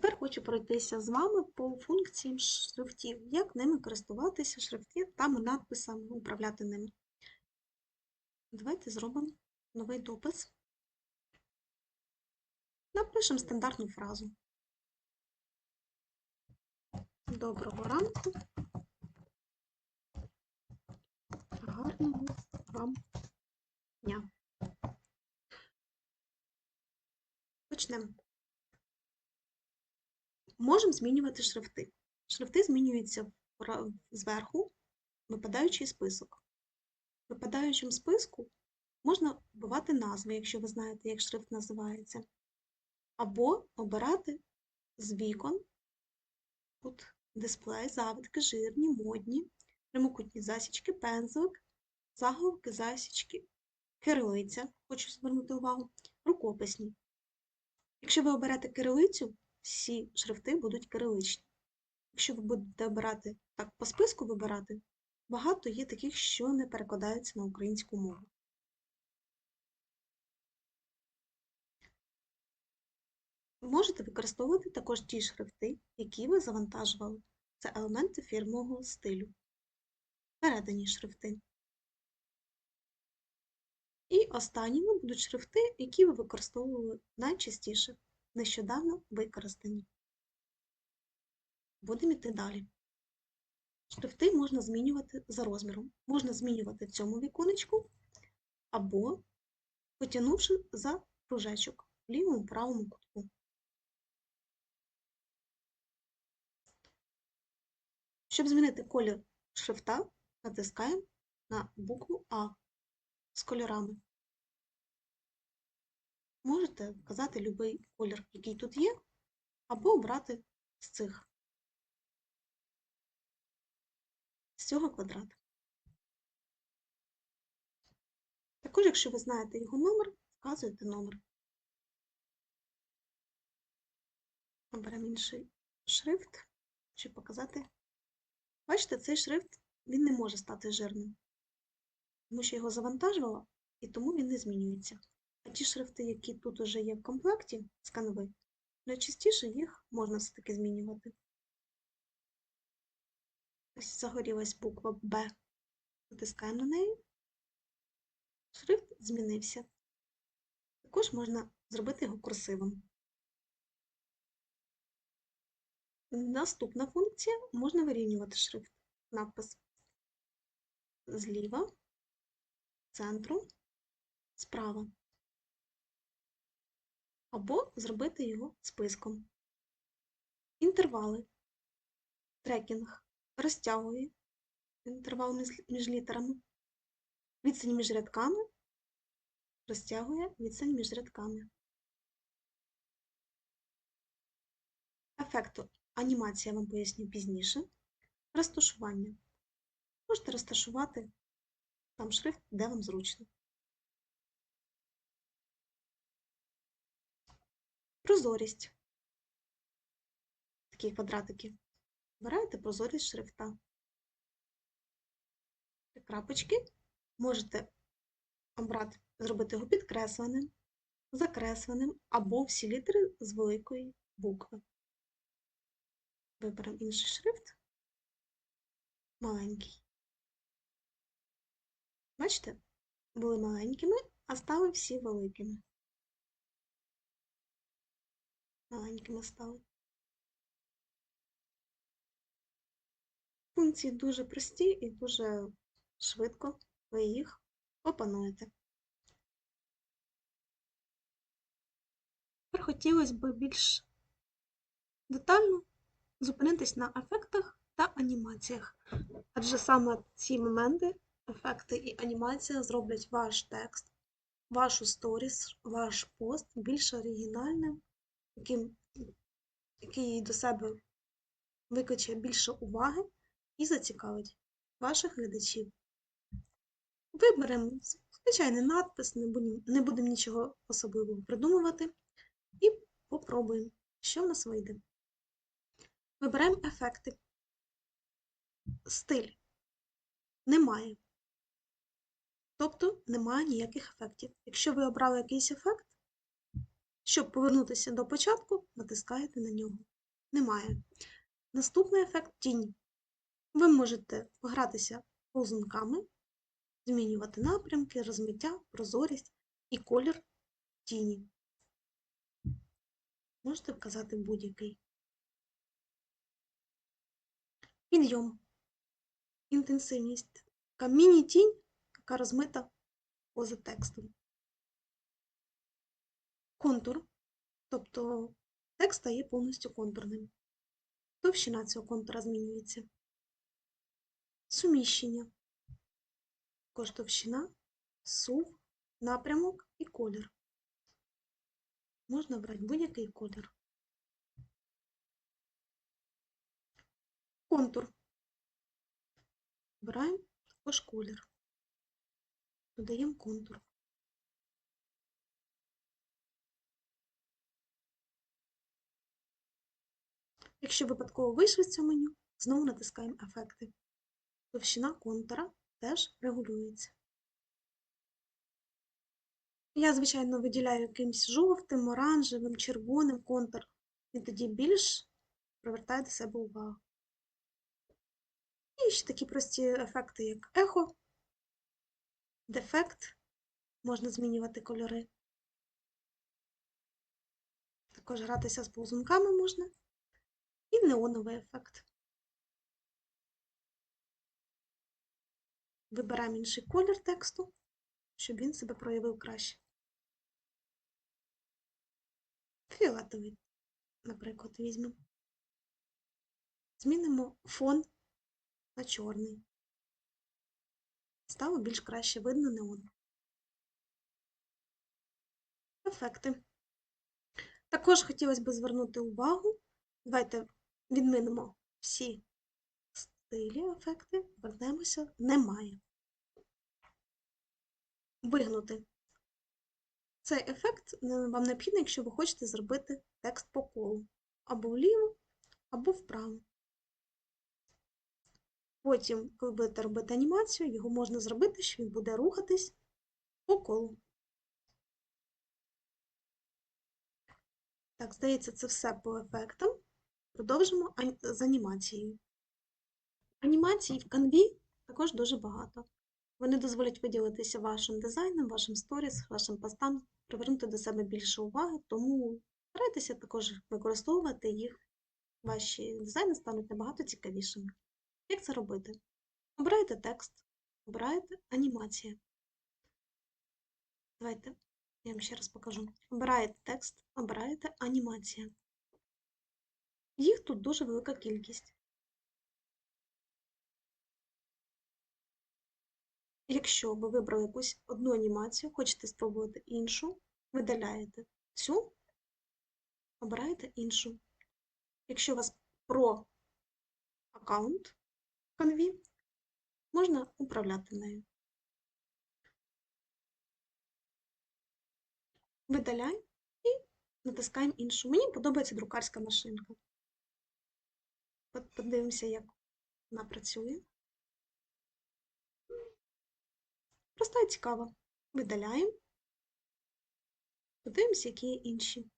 Тепер хочу пройтися з вами по функціям шрифтів, як ними користуватися шрифтами, надписами, управляти ними. Давайте зробимо новий допис. Напишемо стандартну фразу. Доброго ранку. Гарного вам дня. Почнемо. Можемо змінювати шрифти. Шрифти змінюються зверху, випадаючий список. В випадаючому списку можна вбивати назви, якщо ви знаєте, як шрифт називається, або обирати з вікон тут дисплей, завитки, жирні, модні, прямокутні засічки, пензлик, заголовки, засічки, кирилиця, хочу звернути увагу, рукописні. Якщо ви оберете кирилицю, всі шрифти будуть кириличні. Якщо ви будете обирати так по списку вибирати, багато є таких, що не перекладаються на українську мову. Можете використовувати також ті шрифти, які ви завантажували. Це елементи фірмового стилю. Передані шрифти. І останніми будуть шрифти, які ви використовували найчастіше, нещодавно використані. Будемо йти далі. Шрифти можна змінювати за розміром. Можна змінювати в цьому віконечку або потягнувши за кружечок в лівому правому кутку. Щоб змінити колір шрифта, натискаємо на букву А з кольорами. Можете вказати будь-який колір, який тут є, або обрати з цих, з цього квадрата. Також, якщо ви знаєте його номер, вказуєте номер. Оберемо інший шрифт, щоб показати. Бачите, цей шрифт він не може стати жирним, тому що його завантажувала, і тому він не змінюється. Ті шрифти, які тут уже є в комплекті з канви, найчастіше їх можна все-таки змінювати. Ось загорілась буква Б. Натискаємо на неї. Шрифт змінився. Також можна зробити його курсивом. Наступна функція можна вирівнювати шрифт. Надпис зліва, центру, справа. Або зробити його списком. Інтервали. Трекінг розтягує інтервал між- літерами. Відстань між рядками розтягує відстань між рядками. Ефекту анімація я вам поясню пізніше. Розташування. Можете розташувати там шрифт, де вам зручно. Прозорість. Такі квадратики. Вибираєте прозорість шрифта. Крапочки. Можете обрати, зробити його підкресленим, закресленим або всі літери з великої букви. Виберемо інший шрифт. Маленький. Бачите, були маленькими, а стали всі великими. Маленькими стали. Функції дуже прості і дуже швидко ви їх опануєте. Тепер хотілося б більш детально зупинитись на ефектах та анімаціях. Адже саме ці моменти, ефекти і анімація зроблять ваш текст, вашу сторіс, ваш пост більш оригінальним, яким, який до себе викличе більше уваги і зацікавить ваших глядачів. Виберемо звичайний надпис, не будемо, не будемо нічого особливого придумувати, і попробуємо, що в нас вийде. Вибираємо ефекти. Стиль. Немає. Тобто немає ніяких ефектів. Якщо ви обрали якийсь ефект, Щоб повернутися до початку, натискаєте на нього. Немає. Наступний ефект тінь. Ви можете погратися ползунками, змінювати напрямки, розмиття, прозорість і колір тіні. Можете вказати будь-який. Підйом. Інтенсивність. Така міні-тінь, яка розмита поза текстом. Контур. Тобто текст стає повністю контурним. Товщина цього контура змінюється. Суміщення. Також товщина, сув, напрямок і колір. Можна обрати будь-який колір. Контур. Обираємо також колір. Додаємо контур. Якщо випадково вийшли з цього меню, знову натискаємо ефекти. Товщина контура теж регулюється. Я, звичайно, виділяю якимось жовтим, оранжевим, червоним контур, і тоді більш привертає до себе увагу. І ще такі прості ефекти, як ехо, дефект, можна змінювати кольори. Також гратися з ползунками можна. І неоновий ефект. Вибираємо інший колір тексту, щоб він себе проявив краще. Фіолетовий, наприклад, візьмемо. Змінимо фон на чорний. Стало більш краще видно неон. Ефекти. Також хотілося б звернути увагу. Давайте відмінимо всі стилі, ефекти, вернемося, немає. Вигнути. Цей ефект вам необхідний, якщо ви хочете зробити текст по колу. Або вліво, або вправо. Потім, коли будете робити анімацію, його можна зробити, що він буде рухатись по колу. Так, здається, це все по ефектам. Продовжимо з анімацією. Анімацій в канві також дуже багато. Вони дозволять виділитися вашим дизайном, вашим сторіс, вашим постам, привернути до себе більше уваги, тому старайтеся також використовувати їх. Ваші дизайни стануть набагато цікавішими. Як це робити? Обирайте текст, обирайте анімація. Давайте я вам ще раз покажу. Обираєте текст, обираєте анімація. Їх тут дуже велика кількість. Якщо ви вибрали якусь одну анімацію, хочете спробувати іншу, видаляєте цю, обираєте іншу. Якщо у вас про аккаунт Canvі, можна управляти нею. Видаляємо і натискаємо іншу. Мені подобається друкарська машинка. Подивимося, як вона працює. Проста і цікава. Видаляємо. Подивимося, які є інші.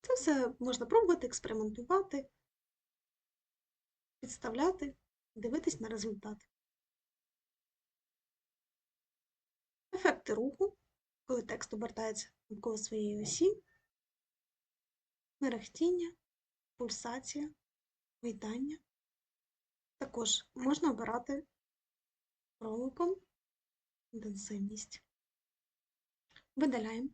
Це все можна пробувати, експериментувати, підставляти, дивитись на результат. Ефекти руху, коли текст обертається навколо своєї осі, мерехтіння, пульсація, гойдання. Також можна обирати роликом інтенсивність. Видаляємо.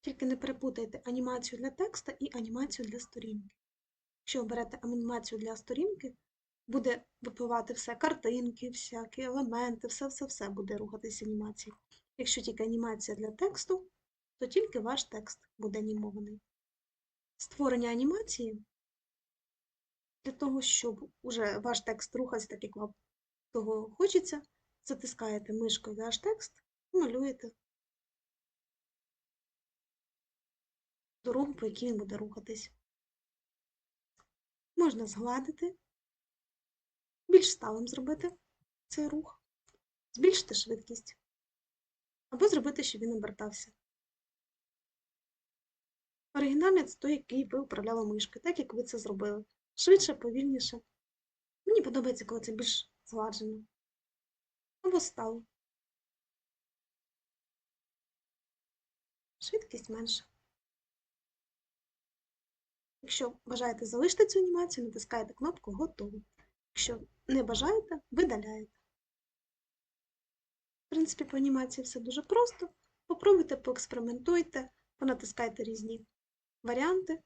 Тільки не перепутайте анімацію для текста і анімацію для сторінки. Якщо оберете анімацію для сторінки, буде випливати все, картинки, всякі елементи, все-все-все буде рухатися анімація. Якщо тільки анімація для тексту, то тільки ваш текст буде анімований. Створення анімації для того, щоб уже ваш текст рухався, так як вам того хочеться, затискаєте мишкою ваш текст і малюєте дорогу, по якій він буде рухатись. Можна згладити, більш сталим зробити. цей рух, збільшити швидкість або зробити, щоб він обертався. Оригінальний це той, який ви управляли мишкою, так як ви це зробили. Швидше, повільніше. Мені подобається, коли це більш згладжено. Або стало. Швидкість менша. Якщо бажаєте залишити цю анімацію, натискаєте кнопку Готово. Якщо не бажаєте, видаляєте. В принципі, по анімації все дуже просто. Попробуйте, поекспериментуйте, понатискайте різні варіанти.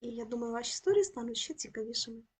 І я думаю, ваші історії стануть ще цікавішими.